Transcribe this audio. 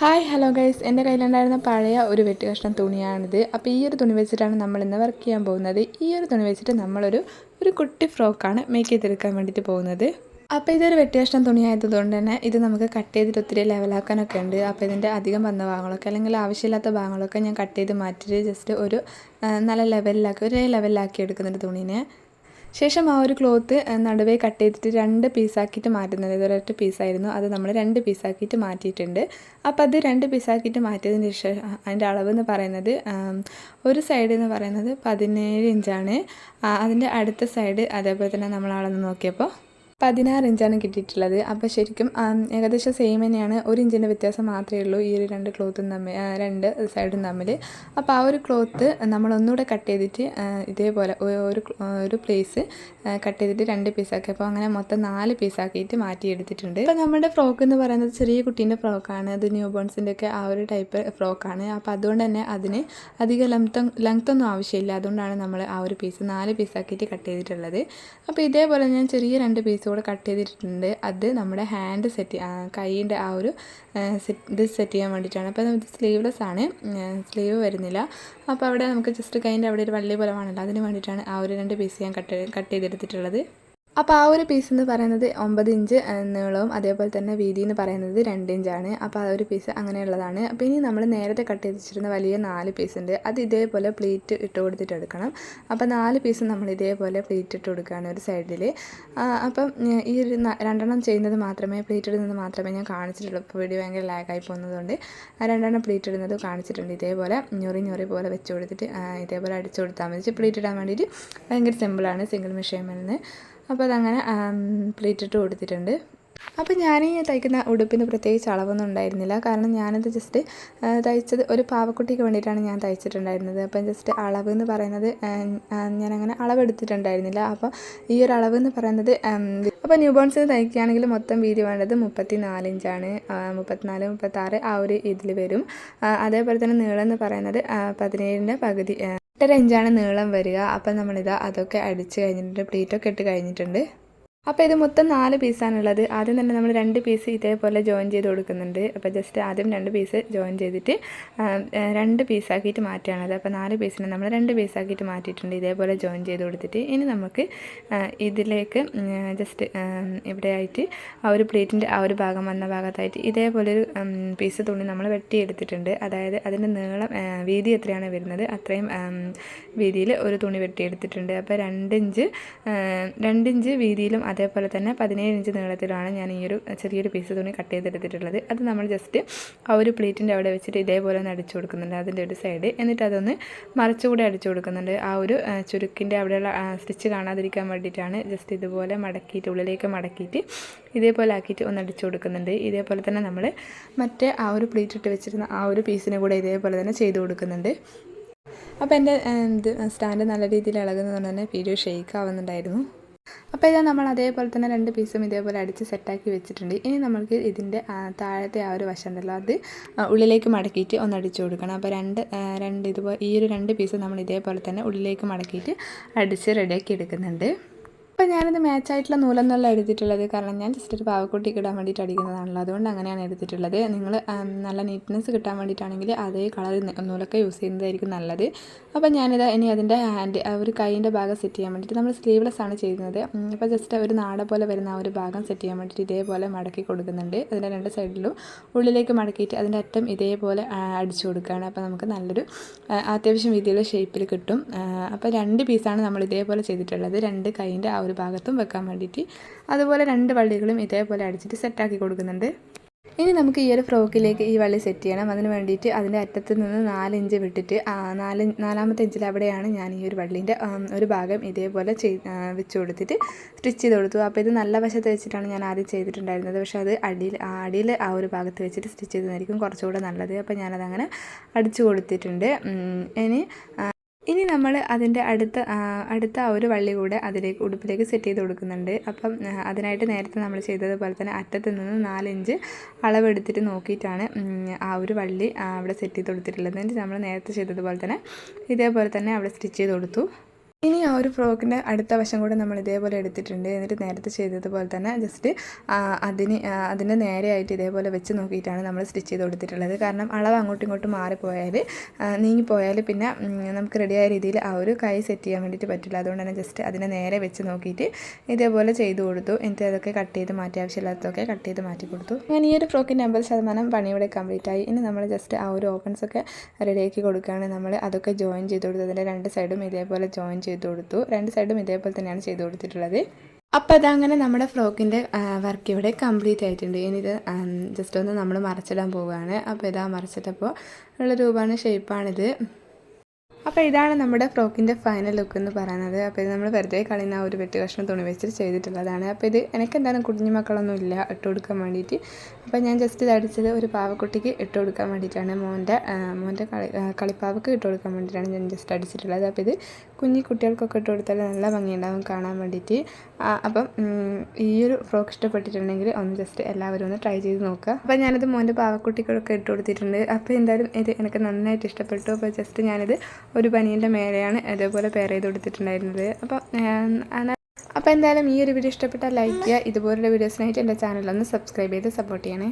Hi hello guys എന്റെ കയ്യിലുണ്ടായിരുന്ന പഴയ ഒരു വെട്ടുകഷ്ണം തുണിയാണിത്. അപ്പോൾ ഈ ഒരു തുണി വെച്ചിട്ടാണ് നമ്മൾ ഇന്ന് വർക്ക് ചെയ്യാൻ പോകുന്നത്. ഈ ഒരു തുണി വെച്ചിട്ട് നമ്മളൊരു ഒരു കുട്ടി ഫ്രോക്കാണ് മേക്ക് ചെയ്തെടുക്കാൻ വേണ്ടിയിട്ട് പോകുന്നത്. അപ്പോൾ ഇതൊരു വെട്ടുകഷ്ണം തുണിയായതുകൊണ്ട് തന്നെ ഇത് നമുക്ക് കട്ട് ചെയ്തിട്ട് ഒത്തിരി ലെവലാക്കാനൊക്കെ ഉണ്ട്. അപ്പോൾ ഇതിന്റെ അധികം വന്ന ഭാഗങ്ങളൊക്കെ അല്ലെങ്കിൽ ആവശ്യമില്ലാത്ത ഭാഗങ്ങളൊക്കെ ഞാൻ കട്ട് ചെയ്ത് മാറ്റിയിട്ട് ജസ്റ്റ് ഒരു നല്ല ലെവലിലാക്കി ഒരേ ലെവലിലാക്കി എടുക്കുന്നുണ്ട് തുണീനെ. ശേഷം ആ ഒരു ക്ലോത്ത് നടുവേ കട്ട് ചെയ്തിട്ട് രണ്ട് പീസാക്കിയിട്ട് മാറ്റുന്നത്. ഇതൊരൊറ്റ പീസായിരുന്നു. അത് നമ്മൾ രണ്ട് പീസാക്കിയിട്ട് മാറ്റിയിട്ടുണ്ട്. അപ്പോൾ അത് രണ്ട് പീസാക്കിയിട്ട് മാറ്റിയതിന് ശേഷം അതിന്റെ അളവ് എന്ന് പറയുന്നത് ഒരു സൈഡ് എന്ന് പറയുന്നത് പതിനേഴ് ഇഞ്ചാണ്. അതിന്റെ അടുത്ത സൈഡ് അതേപോലെ തന്നെ നമ്മൾ അളന്ന് നോക്കിയപ്പോൾ പതിനാറ് ഇഞ്ചാണ് കിട്ടിയിട്ടുള്ളത്. അപ്പോൾ ശരിക്കും ഏകദേശം സെയിം തന്നെയാണ്. ഒരു ഇഞ്ചിന്റെ വ്യത്യാസം മാത്രമേ ഉള്ളൂ ഈ ഒരു രണ്ട് ക്ലോത്തും തമ്മിൽ രണ്ട് സൈഡും തമ്മിൽ അപ്പോൾ ആ ഒരു ക്ലോത്ത് നമ്മൾ ഒന്നുകൂടെ കട്ട് ചെയ്തിട്ട് ഇതേപോലെ ഒരു ഒരു പ്ലേസ് കട്ട് ചെയ്തിട്ട് രണ്ട് പീസാക്കി അപ്പോൾ അങ്ങനെ മൊത്തം നാല് പീസാക്കിയിട്ട് മാറ്റിയെടുത്തിട്ടുണ്ട്. അപ്പോൾ നമ്മുടെ ഫ്രോക്ക് എന്ന് പറയുന്നത് ചെറിയ കുട്ടീന്റെ ഫ്രോക്കാണ് അത് ന്യൂ ബോൺസിന്റെ ഒക്കെ ആ ഒരു ടൈപ്പ് ഫ്രോക്കാണ് അപ്പോൾ അതുകൊണ്ട് തന്നെ അതിന് അധികം ലെങ്ത് ലെങ്ത്തൊന്നും ആവശ്യമില്ല. അതുകൊണ്ടാണ് നമ്മൾ ആ ഒരു പീസ് നാല് പീസാക്കിയിട്ട് കട്ട് ചെയ്തിട്ടുള്ളത്. അപ്പോൾ ഇതേപോലെ ഞാൻ ചെറിയ രണ്ട് പീസ് കൂടെ കട്ട് ചെയ്തിട്ടുണ്ട്. അത് നമ്മുടെ ഹാൻഡ് സെറ്റ് കൈയിന്റെ ആ ഒരു ഇത് സെറ്റ് ചെയ്യാൻ വേണ്ടിയിട്ടാണ്. അപ്പോൾ ഇത് സ്ലീവ്ലെസ് ആണ്. സ്ലീവ് വരുന്നില്ല. അപ്പോൾ അവിടെ നമുക്ക് ജസ്റ്റ് കൈന്റെ അവിടെ ഒരു വള്ളി പോലെ വേണമല്ലോ. അതിന് വേണ്ടിയിട്ടാണ് ആ ഒരു രണ്ട് പീസ് ഞാൻ കട്ട് കട്ട് ചെയ്തെടുത്തിട്ടുള്ളത്. അപ്പോൾ ആ ഒരു പീസ് എന്ന് പറയുന്നത് ഒമ്പത് ഇഞ്ച് നീളവും അതേപോലെ തന്നെ വീതി എന്ന് പറയുന്നത് രണ്ട് ഇഞ്ചാണ് അപ്പോൾ ആ ഒരു പീസ് അങ്ങനെയുള്ളതാണ്. അപ്പോൾ ഇനി നമ്മൾ നേരത്തെ കട്ട് ചെയ്ത് വെച്ചിരുന്ന വലിയ നാല് പീസ് ഉണ്ട്. അത് ഇതേപോലെ പ്ലേറ്റ് ഇട്ട് കൊടുത്തിട്ട് എടുക്കണം അപ്പോൾ നാല് പീസ് നമ്മൾ ഇതേപോലെ പ്ലേറ്റ് ഇട്ട് കൊടുക്കുകയാണ് ഒരു സൈഡിൽ അപ്പം ഈ ഒരു രണ്ടെണ്ണം ചെയ്യുന്നത് മാത്രമേ പ്ലേറ്റ് ഇടുന്നത് മാത്രമേ ഞാൻ കാണിച്ചിട്ടുള്ളൂ. ഇപ്പോൾ വീഡിയോ ഭയങ്കര ലാഗായി പോകുന്നതുകൊണ്ട്. ആ രണ്ടെണ്ണം പ്ലേറ്റ് ഇടുന്നത് കാണിച്ചിട്ടുണ്ട് ഇതേപോലെ. ഞൊറി ഞൊറി പോലെ വെച്ച് കൊടുത്തിട്ട് ഇതേപോലെ അടിച്ചു കൊടുത്താൽ മതി. പ്ലേറ്റ് ഇടാൻ വേണ്ടിയിട്ട് ഭയങ്കര സിമ്പിളാണ് സിംഗിൾ മെഷീൻ നിന്ന്. അപ്പോൾ അതങ്ങനെ പ്ലേറ്റ് ഇട്ട് കൊടുത്തിട്ടുണ്ട്. അപ്പോൾ ഞാൻ ഈ തയ്ക്കുന്ന ഉടുപ്പിന് പ്രത്യേകിച്ച് അളവൊന്നും ഉണ്ടായിരുന്നില്ല. കാരണം ഞാനത് ജസ്റ്റ് തയ്ച്ചത് ഒരു പാവക്കുട്ടിക്ക് വേണ്ടിയിട്ടാണ് ഞാൻ തയ്ച്ചിട്ടുണ്ടായിരുന്നത്. അപ്പം ജസ്റ്റ് അളവ് എന്ന് പറയുന്നത് ഞാനങ്ങനെ അളവെടുത്തിട്ടുണ്ടായിരുന്നില്ല. അപ്പോൾ ഈ ഒരു അളവ് എന്ന് പറയുന്നത് അപ്പോൾ ന്യൂ ബോൺസിന് തയ്ക്കുകയാണെങ്കിൽ മൊത്തം വീതി വേണ്ടത് മുപ്പത്തി നാലിഞ്ചാണ് മുപ്പത്തിനാല് മുപ്പത്താറ് ആ ഒരു ഇതിൽ വരും. അതേപോലെ തന്നെ നീളം എന്ന് പറയുന്നത് പതിനേഴിന്റെ പകുതി എട്ടര ഇഞ്ചാണ് നീളം വരിക. അപ്പം നമ്മളിത് അതൊക്കെ അടിച്ച് കഴിഞ്ഞിട്ടുണ്ട്. പ്ലേറ്റൊക്കെ ഇട്ട് കഴിഞ്ഞിട്ടുണ്ട്. അപ്പോൾ ഇത് മൊത്തം നാല് പീസാണുള്ളത്. ആദ്യം തന്നെ നമ്മൾ രണ്ട് പീസ് ഇതേപോലെ ജോയിൻ ചെയ്ത് കൊടുക്കുന്നുണ്ട്. അപ്പോൾ ജസ്റ്റ് ആദ്യം രണ്ട് പീസ് ജോയിൻ ചെയ്തിട്ട് രണ്ട് പീസാക്കിയിട്ട് മാറ്റുകയാണത് അപ്പോൾ നാല് പീസിനെ നമ്മൾ രണ്ട് പീസാക്കിയിട്ട് മാറ്റിയിട്ടുണ്ട്. ഇതേപോലെ ജോയിൻ ചെയ്ത് കൊടുത്തിട്ട് ഇനി നമുക്ക് ഇതിലേക്ക് ജസ്റ്റ് ഇവിടെ ആയിട്ട് ആ ഒരു പ്ലേറ്റിന്റെ ആ ഒരു ഭാഗം വന്ന ഭാഗത്തായിട്ട് ഇതേപോലെ ഒരു പീസ് തുണി നമ്മൾ വെട്ടിയെടുത്തിട്ടുണ്ട്. അതായത് അതിന്റെ നീളം വീതി എത്രയാണ് വരുന്നത്? അത്രയും വീതിയിൽ ഒരു തുണി വെട്ടിയെടുത്തിട്ടുണ്ട്. അപ്പോൾ രണ്ടിഞ്ച് രണ്ടിഞ്ച് വീതിയിലും അതേപോലെ തന്നെ പതിനേഴ് ഇഞ്ച് നീളത്തിലാണ് ഞാൻ ഈ ഒരു ചെറിയൊരു പീസ് തുണി കട്ട് ചെയ്തെടുത്തിട്ടുള്ളത്. അത് നമ്മൾ ജസ്റ്റ് ആ ഒരു പ്ലേറ്റിന്റെ അവിടെ വെച്ചിട്ട് ഇതേപോലെ ഒന്ന് അടിച്ചു കൊടുക്കുന്നുണ്ട് അതിന്റെ ഒരു സൈഡ് എന്നിട്ട് അതൊന്ന് മറച്ചുകൂടെ അടിച്ചു കൊടുക്കുന്നുണ്ട്. ആ ഒരു ചുരുക്കിന്റെ അവിടെയുള്ള സ്റ്റിച്ച് കാണാതിരിക്കാൻ വേണ്ടിയിട്ടാണ് ജസ്റ്റ് ഇതുപോലെ മടക്കിയിട്ട് ഉള്ളിലേക്ക് മടക്കിയിട്ട് ഇതേപോലെ ആക്കിയിട്ട് ഒന്ന് അടിച്ചു കൊടുക്കുന്നുണ്ട്. ഇതേപോലെ തന്നെ നമ്മൾ മറ്റേ ആ ഒരു പ്ലേറ്റ് ഇട്ട് വെച്ചിരുന്ന ആ ഒരു പീസിന് കൂടെ ഇതേപോലെ തന്നെ ചെയ്ത് കൊടുക്കുന്നുണ്ട്. അപ്പോൾ എന്റെ ഇത് സ്റ്റാൻഡ് നല്ല രീതിയിൽ ഇളകുന്നതുകൊണ്ട് തന്നെ വീഡിയോ ഷെയ്ക്ക് ആവുന്നുണ്ടായിരുന്നു. അപ്പോൾ ഇതാ നമ്മൾ അതേപോലെ തന്നെ രണ്ട് പീസും ഇതേപോലെ അടിച്ച് സെറ്റാക്കി വെച്ചിട്ടുണ്ട്. ഇനി നമ്മൾക്ക് ഇതിന്റെ താഴത്തെ ആ ഒരു വശം ഉണ്ടല്ലോ അത് ഉള്ളിലേക്ക് മടക്കിയിട്ട് ഒന്ന് അടിച്ചു കൊടുക്കണം. അപ്പോൾ രണ്ട് രണ്ട് ഇതുപോലെ ഈ ഒരു രണ്ട് പീസ് നമ്മൾ ഇതേപോലെ തന്നെ ഉള്ളിലേക്ക് മടക്കിയിട്ട് അടിച്ച് റെഡിയാക്കി എടുക്കുന്നുണ്ട്. അപ്പോൾ ഞാനിത് മാച്ചായിട്ടുള്ള നൂലെന്നല്ല എടുത്തിട്ടുള്ളത് കാരണം ഞാൻ ജസ്റ്റ് ഒരു പാവക്കുട്ടിക്ക് ഇടാൻ വേണ്ടിയിട്ട് അടിക്കുന്നതാണല്ലോ. അതുകൊണ്ട് അങ്ങനെയാണ് എടുത്തിട്ടുള്ളത് നിങ്ങൾ നല്ല നീറ്റ്നെസ് കിട്ടാൻ വേണ്ടിയിട്ടാണെങ്കിൽ അതേ കളർ നൂലൊക്കെ യൂസ് ചെയ്യുന്നതായിരിക്കും നല്ലത്. അപ്പോൾ ഞാനിത് ഇനി അതിന്റെ ഹാൻഡ് ഒരു കൈയിന്റെ ഭാഗം സെറ്റ് ചെയ്യാൻ വേണ്ടിയിട്ട് നമ്മൾ സ്ലീവ്ലെസ് ആണ് ചെയ്യുന്നത്. അപ്പോൾ ജസ്റ്റ് ഒരു നാട പോലെ വരുന്ന ആ ഒരു ഭാഗം സെറ്റ് ചെയ്യാൻ വേണ്ടിയിട്ട് ഇതേപോലെ മടക്കി കൊടുക്കുന്നുണ്ട്. അതിന്റെ രണ്ട് സൈഡിലും ഉള്ളിലേക്ക് മടക്കിയിട്ട് അതിന്റെ അറ്റം ഇതേപോലെ അടിച്ചു കൊടുക്കുകയാണ്. അപ്പോൾ നമുക്ക് നല്ലൊരു അത്യാവശ്യം രീതിയിലുള്ള ഷേപ്പിൽ കിട്ടും. അപ്പോൾ രണ്ട് പീസാണ് നമ്മൾ ഇതേപോലെ ചെയ്തിട്ടുള്ളത്. രണ്ട് കൈയിന്റെ ആ ഒരു ഭാഗത്തും വെക്കാൻ വേണ്ടിയിട്ട്. അതുപോലെ രണ്ട് വള്ളികളും ഇതേപോലെ അടിച്ചിട്ട് സെറ്റാക്കി കൊടുക്കുന്നുണ്ട്. ഇനി നമുക്ക് ഈ ഒരു ഫ്രോക്കിലേക്ക് ഈ വള്ളി സെറ്റ് ചെയ്യണം. അതിന് വേണ്ടിയിട്ട് അതിന്റെ അറ്റത്ത് നിന്ന് നാലിഞ്ച് വിട്ടിട്ട് നാല് നാലാമത്തെ ഇഞ്ചിൽ അവിടെയാണ് ഞാൻ ഈ ഒരു വള്ളീന്റെ ഒരു ഭാഗം ഇതേപോലെ ചെയ് വെച്ച് കൊടുത്തിട്ട് സ്റ്റിച്ച് ചെയ്ത് കൊടുത്തു. അപ്പോൾ ഇത് നല്ല വശത്ത് വെച്ചിട്ടാണ് ഞാൻ ആദ്യം ചെയ്തിട്ടുണ്ടായിരുന്നത്. പക്ഷേ അത് അടിയിൽ അടിയിൽ ആ ഒരു ഭാഗത്ത് വെച്ചിട്ട് സ്റ്റിച്ച് ചെയ്തതായിരിക്കും കുറച്ചുകൂടെ നല്ലത്. അപ്പോൾ ഞാനതങ്ങനെ അടിച്ചു കൊടുത്തിട്ടുണ്ട്. ഇനി ഇനി നമ്മൾ അതിന്റെ അടുത്ത അടുത്ത ആ ഒരു വള്ളി കൂടെ അതിലേക്ക് ഉടുപ്പിലേക്ക് സെറ്റ് ചെയ്ത് കൊടുക്കുന്നുണ്ട്. അപ്പം അതിനായിട്ട് നേരത്തെ നമ്മൾ ചെയ്തതുപോലെ തന്നെ അറ്റത്ത് നിന്ന് നാലിഞ്ച് അളവെടുത്തിട്ട് നോക്കിയിട്ടാണ് ആ ഒരു വള്ളി അവിടെ സെറ്റ് ചെയ്ത് കൊടുത്തിട്ടുള്ളത്. നമ്മൾ നേരത്തെ ചെയ്തതുപോലെ തന്നെ ഇതേപോലെ തന്നെ അവിടെ സ്റ്റിച്ച് ചെയ്ത് കൊടുത്തു. ഇനി ആ ഒരു ഫ്രോക്കിന്റെ അടുത്ത വശം കൂടെ നമ്മൾ ഇതേപോലെ എടുത്തിട്ടുണ്ട്. എന്നിട്ട് നേരത്തെ ചെയ്തതുപോലെ തന്നെ ജസ്റ്റ് അതിന് അതിന്റെ നേരെയായിട്ട് ഇതേപോലെ വെച്ച് നോക്കിയിട്ടാണ് നമ്മൾ സ്റ്റിച്ച് ചെയ്ത് കൊടുത്തിട്ടുള്ളത്. കാരണം അളവ് അങ്ങോട്ടും ഇങ്ങോട്ടും മാറിപ്പോയാൽ നീങ്ങിപ്പോയാൽ പിന്നെ നമുക്ക് റെഡിയായ രീതിയിൽ ആ ഒരു കൈ സെറ്റ് ചെയ്യാൻ വേണ്ടിയിട്ട് പറ്റില്ല. അതുകൊണ്ട് തന്നെ ജസ്റ്റ് അതിനെ നേരെ വെച്ച് നോക്കിയിട്ട് ഇതേപോലെ ചെയ്ത് കൊടുത്തു. എന്നിട്ട് അതൊക്കെ കട്ട് ചെയ്ത് മാറ്റി ആവശ്യമില്ലാത്തതൊക്കെ കട്ട് ചെയ്ത് മാറ്റി കൊടുത്തു. അങ്ങനെ ഈ ഒരു ഫ്രോക്കിന്റെ അമ്പത് ശതമാനം പണി ഇവിടെ കംപ്ലീറ്റ് ആയി. ഇനി നമ്മൾ ജസ്റ്റ് ആ ഒരു ഓപ്പൺസ് ഒക്കെ റെഡിയാക്കി കൊടുക്കുകയാണ്. നമ്മൾ അതൊക്കെ ജോയിൻ ചെയ്ത് കൊടുത്തു. അതിന്റെ രണ്ട് സൈഡും ഇതേപോലെ ജോയിൻ ചെയ്ത് കൊടുത്തു. രണ്ട് സൈഡും ഇതേപോലെ തന്നെയാണ് ചെയ്ത് കൊടുത്തിട്ടുള്ളത്. അപ്പോൾ അതങ്ങനെ നമ്മുടെ ഫ്രോക്കിന്റെ വർക്ക് ഇവിടെ കംപ്ലീറ്റ് ആയിട്ടുണ്ട്. ഇനി ഇത് ജസ്റ്റ് ഒന്ന് നമ്മൾ മറച്ചിടാൻ പോവുകയാണ്. അപ്പോൾ ഇതാ മറച്ചിട്ടപ്പോൾ ഉള്ള രൂപമാണ് ഷേപ്പാണിത് അപ്പോൾ ഇതാണ് നമ്മുടെ ഫ്രോക്കിന്റെ ഫൈനൽ ലുക്ക് എന്ന് പറയുന്നത്. അപ്പോൾ ഇത് നമ്മൾ വെറുതെ കളയുന്ന ആ ഒരു വെട്ട് കഷ്ണം തുണി വെച്ചിട്ട് ചെയ്തിട്ടുള്ളതാണ്. അപ്പോൾ ഇത് എനിക്ക് എന്തായാലും കുഞ്ഞു മക്കളൊന്നും ഇല്ല ഇട്ട് കൊടുക്കാൻ വേണ്ടിയിട്ട് അപ്പോൾ ഞാൻ ജസ്റ്റ് ഇത് അടിച്ചത് ഒരു പാവക്കുട്ടിക്ക് ഇട്ട് കൊടുക്കാൻ വേണ്ടിയിട്ടാണ് മോന്റെ മോന്റെ കളി കളിപ്പാവക്ക് ഇട്ട് കൊടുക്കാൻ വേണ്ടിയിട്ടാണ് ഞാൻ ജസ്റ്റ് അടിച്ചിട്ടുള്ളത്. അപ്പോൾ ഇത് കുഞ്ഞു കുട്ടികൾക്കൊക്കെ ഇട്ട് കൊടുത്താൽ നല്ല ഭംഗിയുണ്ടാവും കാണാൻ വേണ്ടിയിട്ട് അപ്പം ഈ ഒരു ഫ്രോക്ക് ഇഷ്ടപ്പെട്ടിട്ടുണ്ടെങ്കിൽ ഒന്ന് ജസ്റ്റ് എല്ലാവരും ഒന്ന് ട്രൈ ചെയ്ത് നോക്കുക. അപ്പോൾ ഞാനത് മോന്റെ പാവക്കുട്ടിക്കൊക്കെ ഇട്ട് കൊടുത്തിട്ടുണ്ട്. അപ്പോൾ എന്തായാലും ഇത് എനിക്ക് നന്നായിട്ട് ഇഷ്ടപ്പെട്ടു. അപ്പോൾ ജസ്റ്റ് ഞാനിത് ഒരു പനീന്റെ മേലെയാണ് ഇതേപോലെ പെയർ ചെയ്ത് കൊടുത്തിട്ടുണ്ടായിരുന്നത്. അപ്പോൾ അപ്പോൾ എന്തായാലും ഈ ഒരു വീഡിയോ ഇഷ്ടപ്പെട്ടാൽ ലൈക്ക് ചെയ്യുക. ഇതുപോലുള്ള വീഡിയോസിനായിട്ട് എന്റെ ചാനലൊന്ന് സബ്സ്ക്രൈബ് ചെയ്ത് സപ്പോർട്ട് ചെയ്യണേ.